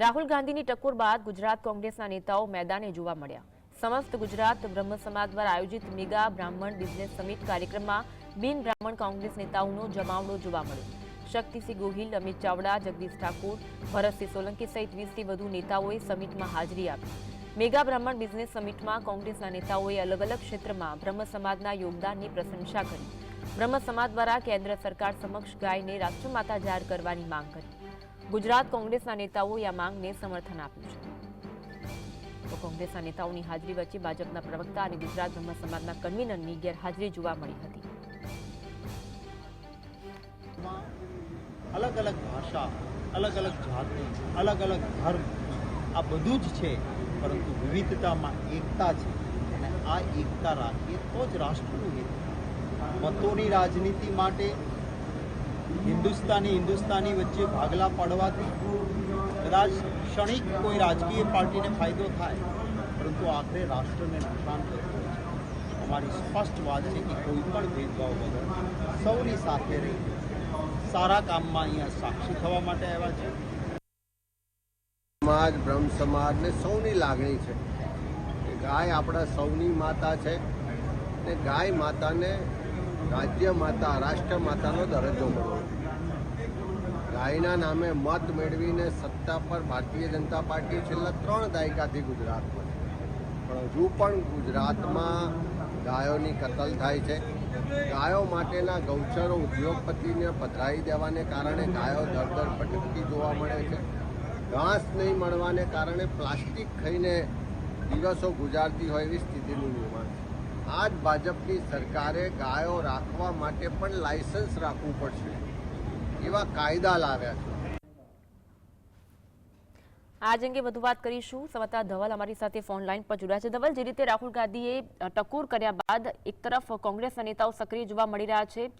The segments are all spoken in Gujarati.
રાહુલ ગાંધીની ટકોર બાદ ગુજરાત કોંગ્રેસના નેતાઓ મેદાને જોવા મળ્યા. સમસ્ત ગુજરાત બ્રહ્મ સમાજ દ્વારા આયોજિત મેગા બ્રાહ્મણ બિઝનેસ સમિટ કાર્યક્રમમાં બિન બ્રાહ્મણ કોંગ્રેસ નેતાઓનો જમાવડો જોવા મળ્યો. શક્તિસિંહ ગોહિલ, અમિત ચાવડા, જગદીશ ઠાકોર, ભરતસિંહ સોલંકી સહિત વીસથી વધુ નેતાઓએ સમિટમાં હાજરી આપી. મેગા બ્રાહ્મણ બિઝનેસ સમિટમાં કોંગ્રેસના નેતાઓએ અલગ અલગ ક્ષેત્રમાં બ્રહ્મ સમાજના યોગદાનની પ્રશંસા કરી. બ્રહ્મ સમાજ દ્વારા કેન્દ્ર સરકાર સમક્ષ ગાયને રાષ્ટ્રમાતા જાહેર કરવાની માંગ કરી. ગુજરાત કોંગ્રેસના નેતાઓએ આ માંગને સમર્થન આપ્યું છે. તો કોંગ્રેસના નેતાઓની હાજરી વચ્ચે ભાજપના પ્રવક્તા અને ગુજરાત બ્રહ્મ સમાજના કન્વીનરની ગેરહાજરી જોવા મળી હતી. અલગ અલગ ભાષા, અલગ અલગ જાતિ અલગ અલગ ધર્મ, આ બધું જ છે, પરંતુ વિવિધતામાં એકતા છે. અને આ એકતા રાખીએ તો જ રાષ્ટ્રનું હિત મતોની રાજનીતિ માટે હિન્દુસ્તાની હિન્દુસ્તાની વચ્ચે ભાગલા પાડવાથી કદાચ ક્ષણિક કોઈ રાજકીય પાર્ટીને ફાયદો થાય, પરંતુ આખરે રાષ્ટ્રને નુકસાન થતું છે. અમારી સ્પષ્ટ વાત છે કે કોઈ પણ ભેદભાવ વગર સૌની સાથે રહી સારા કામમાં અહીંયા સાક્ષી થવા માટે આવ્યા છે. સમાજ, બ્રહ્મ સમાજને સૌની લાગણી છે. ગાય આપણા સૌની માતા છે ને ગાય માતાને રાજ્ય માતા, રાષ્ટ્ર માતાનો દરજ્જો મળ્યો. ગાયના નામે મત મેળવીને સત્તા પર ભારતીય જનતા પાર્ટી છેલ્લા ત્રણ દાયકાથી ગુજરાતમાં. પણ હજુ પણ ગુજરાતમાં ગાયોની કતલ થાય છે. ગાયો માટેના ગૌચરો ઉદ્યોગપતિને પધરાવી દેવાને કારણે ગાયો દર દર ભટકતી જોવા મળે છે. ઘાસ નહીં મળવાને કારણે પ્લાસ્ટિક ખાઈને દિવસો ગુજારતી હોય એવી સ્થિતિનું નિર્માણ છે. આ જ ભાજપની સરકારે ગાયો રાખવા માટે પણ લાયસન્સ રાખવું પડશે. એવા કાયદા લાવ્યા છે. આજ અંગે વધુ વાત કરીશું. સમતા ધવલ અમારી સાથે ફોન લાઈન પર જોડાયા છે. ધવલ, જે રીતે રાહુલ ગાંધીએ ટકોર કર્યા બાદ એક તરફ કોંગ્રેસના નેતાઓ સક્રિય જોવા મળી રહ્યા છે.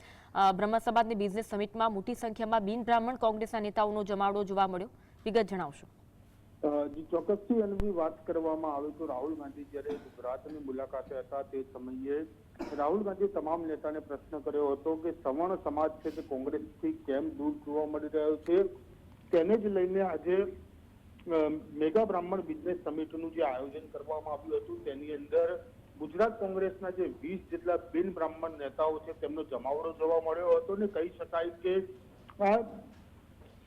બ્રહ્મસભાની બિઝનેસ સમિટમાં મોટી સંખ્યામાં બિન બ્રાહ્મણ કોંગ્રેસના નેતાઓનો જમાવડો જોવા મળ્યો. વિગત જણાવશો. જી, ચોક્કસથી એની વાત કરવામાં આવે તો રાહુલ ગાંધી જ્યારે ગુજરાતની મુલાકાતે હતા તે સમયે રાહુલ ગાંધી તમામ નેતાને પ્રશ્ન કર્યો હતો કે સવર્ણ સમાજ છે તે કોંગ્રેસથી કેમ દૂર જોવા મળી રહ્યો છે? તેને જ લઈને આજે મેગા બ્રાહ્મણ બિઝનેસ સમિટનું જે આયોજન કરવામાં આવ્યું હતું તેની અંદર ગુજરાત કોંગ્રેસના જે વીસ જેટલા બિન બ્રાહ્મણ નેતાઓ છે તેમનો જમાવડો જોવા મળ્યો હતો ને કહી શકાય કે આ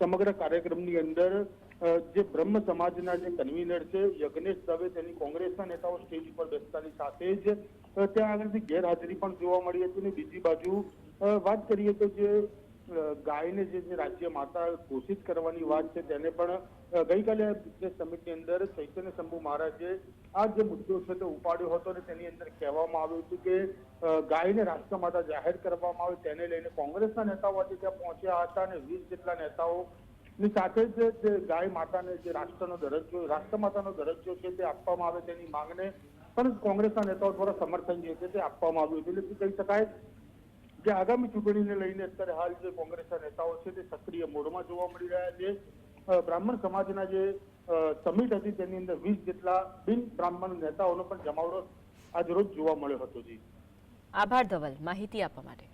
સમગ્ર કાર્યક્રમની અંદર જે બ્રહ્મ સમાજના જે કન્વીનર છે, યજ્ઞેશ દવે તેની કોંગ્રેસના નેતાઓ સ્ટેજ ઉપર બેસતાની સાથે જ ત્યાં આગળથી ગેરહાજરી પણ જોવા મળી હતી. અને બીજી બાજુ વાત કરીએ તો જે ગાયને જે જે રાજ્ય માતા ઘોષિત કરવાની વાત છે, તેને પણ ગઈકાલે બિઝનેસ સમિટની અંદર ચૈતન્ય શંભુ મહારાજે આ જે મુદ્દો છે તે ઉપાડ્યો હતો અને તેની અંદર કહેવામાં આવ્યું હતું કે ગાયને રાષ્ટ્રમાતા જાહેર કરવામાં આવે તેને લઈને કોંગ્રેસના નેતાઓ આજે ત્યાં પહોંચ્યા હતા અને વીસ જેટલા નેતાઓ ની સાથે જ જે ગાય માતાને જે રાષ્ટ્રનો દરજ્જો રાષ્ટ્રમાતાનો દરજ્જો છે તે આપવામાં આવે તેની માંગને પણ કોંગ્રેસના નેતાઓ દ્વારા સમર્થન જે છે તે આપવામાં આવ્યું હતું. એટલે કહી શકાય કે આગામી ચૂંટણીને લઈને અત્યારે હાલ જે કોંગ્રેસના નેતાઓ છે તે સક્રિય મોડમાં જોવા મળી રહ્યા છે. બ્રાહ્મણ સમાજના જે સમિટ હતી તેની અંદર વીસ જેટલા બિન બ્રાહ્મણ નેતાઓનો પણ જમાવડો આજ રોજ જોવા મળ્યો હતો જી. આભાર ધવલ. માહિતી આપવા માટે.